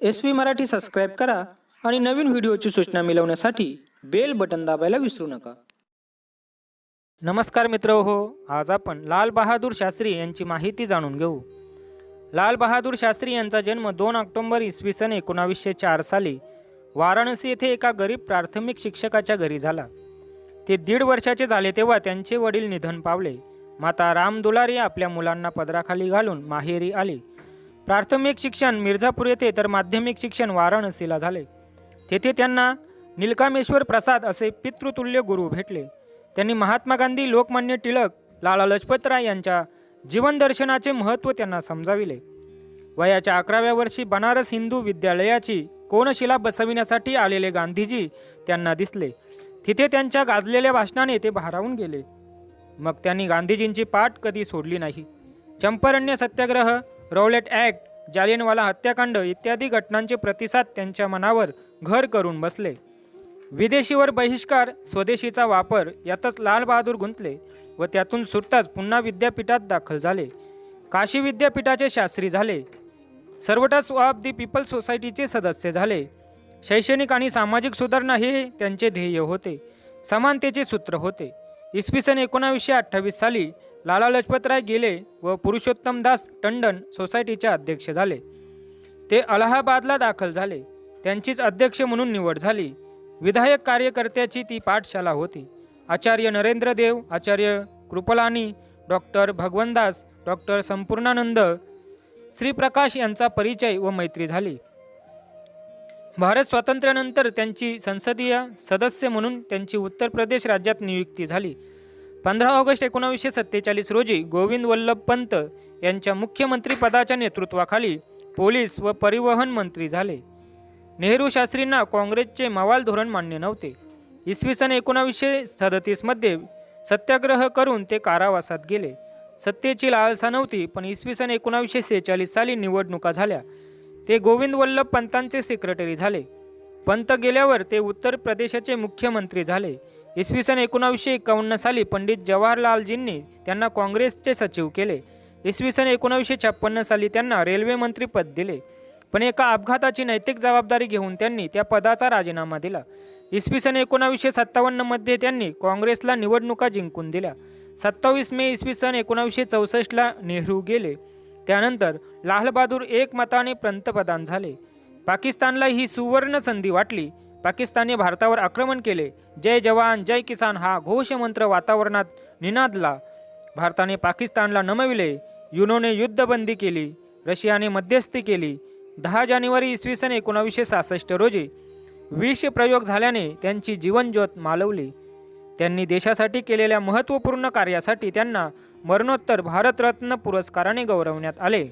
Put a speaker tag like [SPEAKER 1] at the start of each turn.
[SPEAKER 1] S P Marathi subscribe करा आणि नवीन व्हिडिओची सूचना मिळवण्यासाठी बेल बटन दाबायला विसरू नका. नमस्कार मित्र हो आज आपण लाल बहादूर शास्त्री यांची माहिती जाणून घेऊ. लाल बहादूर शास्त्री यांचा जन्म दोन ऑक्टोंबर इसवी सन एकोणावीसशे चार साली वाराणसी येथे एका गरीब प्राथमिक शिक्षकाच्या घरी झाला. ते दीड वर्षाचे झाले तेव्हा त्यांचे वडील निधन पावले. माता राम दुलारी आपल्या मुलांना पदराखाली घालून माहेरी आली. प्राथमिक शिक्षण मिर्झापूर येथे तर माध्यमिक शिक्षण वाराणसीला झाले. तेथे त्यांना निलकामेश्वर प्रसाद असे पितृतुल्य गुरु भेटले. त्यांनी महात्मा गांधी लोकमान्य टिळक लाला लजपतराय यांच्या जीवनदर्शनाचे महत्त्व त्यांना समजाविले. वयाच्या अकराव्या वर्षी बनारस हिंदू विद्यालयाची कोनशिला बसविण्यासाठी आलेले गांधीजी त्यांना दिसले. तिथे त्यांच्या गाजलेल्या भाषणाने ते भारावून गेले. मग त्यांनी गांधीजींची पाठ कधी सोडली नाही. चंपारण्य सत्याग्रह रौलेट ॲक्ट जालियनवाला हत्याकांड इत्यादी घटनांचे प्रतिसाद त्यांच्या मनावर घर करून बसले. विदेशीवर बहिष्कार स्वदेशीचा वापर यातच लालबहादूर गुंतले व त्यातून सुटताच पुन्हा विद्यापीठात दाखल झाले. काशी विद्यापीठाचे शास्त्री झाले. सर्वटस ऑफ दी पीपल सोसायटीचे सदस्य झाले. शैक्षणिक आणि सामाजिक सुधारणा हे त्यांचे ध्येय होते. समानतेचे सूत्र होते. इसवी सन एकोणावीसशे अठ्ठावीस साली लाला लजपतराय गेले व पुरुषोत्तम दास टंडन सोसायटीचे अध्यक्ष झाले. ते अलाहाबादला दाखल झाले. त्यांचीच अध्यक्ष म्हणून निवड झाली. विधायक कार्यकर्त्याची ती पाठशाला होती. आचार्य नरेंद्र देव आचार्य कृपलानी डॉक्टर भगवनदास डॉक्टर संपूर्णानंद श्रीप्रकाश यांचा परिचय व मैत्री झाली. भारत स्वातंत्र्यानंतर त्यांची संसदीय सदस्य म्हणून त्यांची उत्तर प्रदेश राज्यात नियुक्ती झाली. पंधरा ऑगस्ट एकोणावीसशे सत्तेचाळीस रोजी गोविंद वल्लभ पंत यांच्या मुख्यमंत्रीपदाच्या नेतृत्वाखाली पोलीस व परिवहन मंत्री झाले. नेहरू शास्त्रींना काँग्रेसचे मवाल धोरण मान्य नव्हते. इसवी सन एकोणावीसशे सदतीसमध्ये सत्याग्रह करून ते कारावासात गेले. सत्तेची लालसा नव्हती पण इसवी सन एकोणावीसशे सेहेचाळीस साली निवडणुका झाल्या. ते गोविंद वल्लभ पंतांचे सेक्रेटरी झाले. पंत गेल्यावर ते उत्तर प्रदेशाचे मुख्यमंत्री झाले. इसवी सन एकोणावीसशे एकावन्न साली पंडित जवाहरलालजींनी त्यांना काँग्रेसचे सचिव केले. इसवी सन एकोणावीसशे छप्पन्न साली त्यांना रेल्वे मंत्रीपद दिले. पण एका अपघाताची नैतिक जबाबदारी घेऊन त्यांनी त्या पदाचा राजीनामा दिला. इसवी सन एकोणावीसशे सत्तावन्नमध्ये त्यांनी काँग्रेसला निवडणुका जिंकून दिल्या. सत्तावीस मे इसवी सन एकोणावीसशे चौसष्टला नेहरू गेले. त्यानंतर लालबहादूर एकमताने पंतप्रधान झाले. पाकिस्तानला ही सुवर्ण संधी वाटली. पाकिस्तानने भारतावर आक्रमण केले. जय जवान जय किसान हा घोषमंत्र वातावरणात निनादला. भारताने पाकिस्तानला नमविले. युनोने युद्धबंदी केली. रशियाने मध्यस्थी केली. दहा जानेवारी इसवी सन एकोणावीसशे सहासष्ट रोजी विष प्रयोग झाल्याने त्यांची जीवनज्योत मालवली. त्यांनी देशासाठी केलेल्या महत्त्वपूर्ण कार्यासाठी त्यांना मरणोत्तर भारतरत्न पुरस्काराने गौरवण्यात आले.